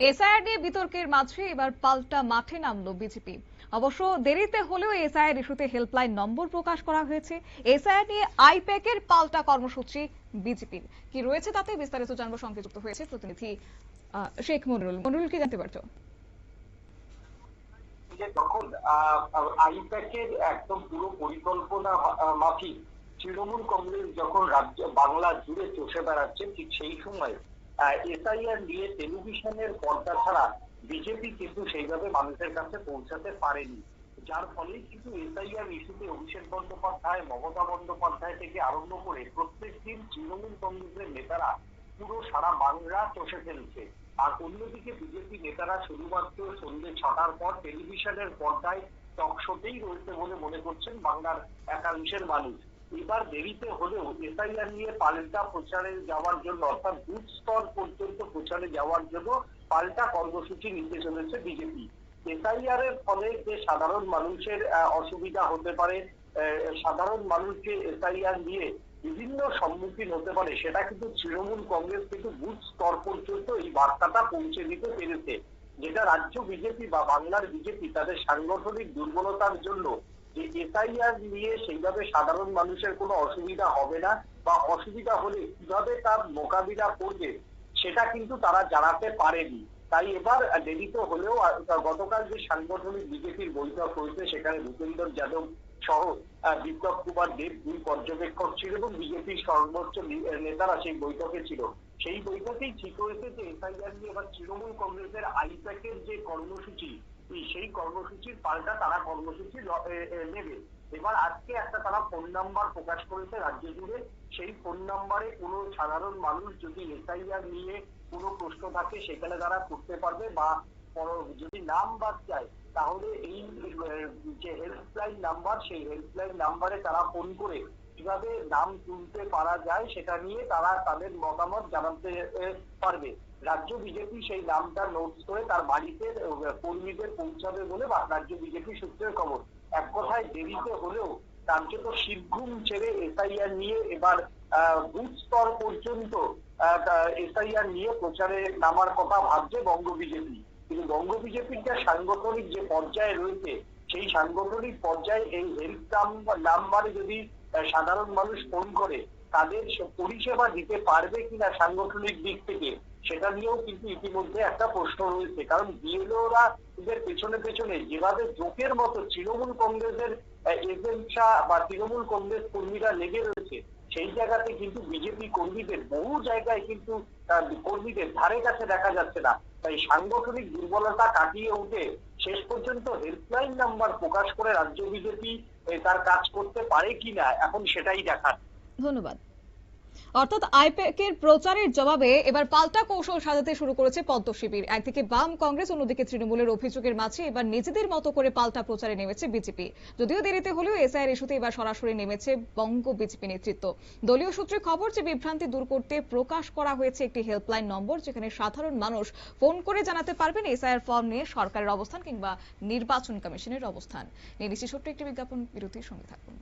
SIR নিয়ে বিতর্কের মাঝে এবার পাল্টা মাঠে নামলো বিজেপি। অবশ্য দেরিতে হলেও এসআইআর ইস্যুতে হেল্পলাইন নম্বর প্রকাশ করা হয়েছে। এসআইআর নিয়ে আইপ্যাকের পাল্টা কর্মসূচি বিজেপির। কি রয়েছে তাতে? বিস্তারিত জানব সঙ্গে যুক্ত হয়েছে প্রতিনিধি শেখ মনিরুল। মনিরুল, কি জানতে পারছ? যে আইপ্যাকের একদম পুরো পরিকল্পনা মাফিক তৃণমূল কংগ্রেস যখন রাজ্য, বাংলা জুড়ে চষে বেড়াচ্ছে, ঠিক সেই সময় এসআইআর নিয়ে টেলিভিশনের পর্দা ছাড়া বিজেপি কিন্তু সেইভাবে মানুষের কাছে পৌঁছাতে পারেনি। যার ফলে কিন্তু এসআইআর ইস্যুতে অভিষেক বন্দ্যোপাধ্যায়, মমতা বন্দ্যোপাধ্যায় থেকে আরম্ভ করে প্রত্যেক দিন তৃণমূল কংগ্রেসের নেতারা পুরো সারা বাংলা চষে ফেলছে। আর অন্যদিকে বিজেপি নেতারা শুধুমাত্র সন্ধ্যে ছটার পর টেলিভিশনের পর্দায় টক শোতেই রয়েছে বলে মনে করছেন বাংলার একাংশের মানুষ। এবার দেরিতে হলেও এসআইআর নিয়ে পাল্টা প্রচারে যাওয়ার জন্য, অর্থাৎ বুথ স্তর পর্যন্ত প্রচারে যাওয়ার জন্য পাল্টা কর্মসূচি নিতে চলেছে বিজেপি। এসআইআর এর ফলে যে সাধারণ মানুষের অসুবিধা হতে পারে সাধারণ মানুষকে এসআইআর নিয়ে বিভিন্ন সম্মুখীন হতে পারে, সেটা কিন্তু তৃণমূল কংগ্রেস কিন্তু বুথ স্তর পর্যন্ত এই বার্তাটা পৌঁছে দিতে পেরেছে। যেটা রাজ্য বিজেপি বা বাংলার বিজেপি তাদের সাংগঠনিক দুর্বলতার জন্য যে এসআইআর নিয়ে সেইভাবে সাধারণ মানুষের কোনো অসুবিধা হবে না বা অসুবিধা হলে কীভাবে তার মোকাবিলা করবে, সেটা কিন্তু তারা জানাতে পারেনি। তাই এবার দেরিতে হলেও গতকাল যে সাংগঠনিক বিজেপির বৈঠক হয়েছে, সেখানে ভূপেন্দর যাদব সহ বিপ্লব কুমার দেব দুই পর্যবেক্ষক ছিল এবং বিজেপির সর্বোচ্চ নেতারা সেই বৈঠকে ছিল। সেই বৈঠকেই ঠিক হয়েছে যে এসআইআর নিয়ে এবার তৃণমূল কংগ্রেসের আইপ্যাকের যে কর্মসূচি সেই কর্মসূচির পাল্টা তারা কর্মসূচি নেবে। এবার আজকে একটা তারা ফোন নাম্বার প্রকাশ করেছে রাজ্য জুড়ে। সেই ফোন নাম্বারে কোনো সাধারণ মানুষ যদি এসআইআর নিয়ে কোনো প্রশ্ন থাকে, সেখানে তারা করতে পারবে বা যদি নাম বাদ চায় তাহলে এই যে হেল্পলাইন নাম্বার সেই হেল্পলাইন নাম্বারে তারা ফোন করে কীভাবে নাম তুলতে পারা যায়, সেটা নিয়ে তারা তাদের মতামত জানাতে পারবে। রাজ্য বিজেপি সেই নামটা নোটস করে তার বাড়িতে কর্মীদের পৌঁছাবে বলে রাজ্য বিজেপি সূত্রের খবর। এক কথায় দেরিতে হলেও কার্যত শিবঘুম ছেড়ে এসআইআর নিয়ে এবার বুথ স্তর পর্যন্ত এসআইআর নিয়ে প্রচারে নামার কথা ভাবছে বঙ্গ বিজেপি। কিন্তু বঙ্গ বিজেপির যে সাংগঠনিক যে পর্যায়ে রয়েছে, সেই সাংগঠনিক পর্যায়ে এই হেলথ হেল্প নাম্বারে যদি সাধারণ মানুষ ফোন করে, তাদের পরিষেবা দিতে পারবে কিনা সাংগঠনিক দিক থেকে, সেটা নিয়েও কিন্তু ইতিমধ্যে একটা প্রশ্ন রয়েছে। কারণ বিএলওরা এদের পেছনে পেছনে যেভাবে জোকের মতো তৃণমূল কংগ্রেসের এজেন্টরা বা তৃণমূল কংগ্রেস কর্মীরা লেগে রয়েছে, সেই জায়গাতে কিন্তু বিজেপি কর্মীদের, বহু জায়গায় কিন্তু কর্মীদের ধারে কাছে দেখা যাচ্ছে না। তাই সাংগঠনিক দুর্বলতা কাটিয়ে উঠে শেষ পর্যন্ত হেল্পলাইন নাম্বার প্রকাশ করে রাজ্য বিজেপি তার কাজ করতে পারে কিনা এখন সেটাই দেখার। ধন্যবাদ। অর্থাৎ আইপ্যাকের প্রচারের জবাবে এবার পাল্টা কৌশল সাজাতে শুরু করেছে পদ্ম শিবির। একদিকে বাম কংগ্রেস, অন্যদিকে তৃণমূলের অভিযোগের মাঝে এবার নিজেদের মতো করে পাল্টা প্রচারে নেমেছে বিজেপি। যদিও দেরিতে হলেও এসআইআর ইস্যুতে এবার সরাসরি নেমেছে বঙ্গ বিজেপি নেতৃত্ব। দলীয় সূত্রে খবর যে বিভ্রান্তি দূর করতে প্রকাশ করা হয়েছে একটি হেল্পলাইন নম্বর, যেখানে সাধারণ মানুষ ফোন করে জানাতে পারবেন এসআইআর ফর্ম নিয়ে সরকারের অবস্থান কিংবা নির্বাচন কমিশনের অবস্থান। নিয়ে নিচ্ছি ছোট্ট একটি বিজ্ঞাপন বিরতির সঙ্গে থাকুন।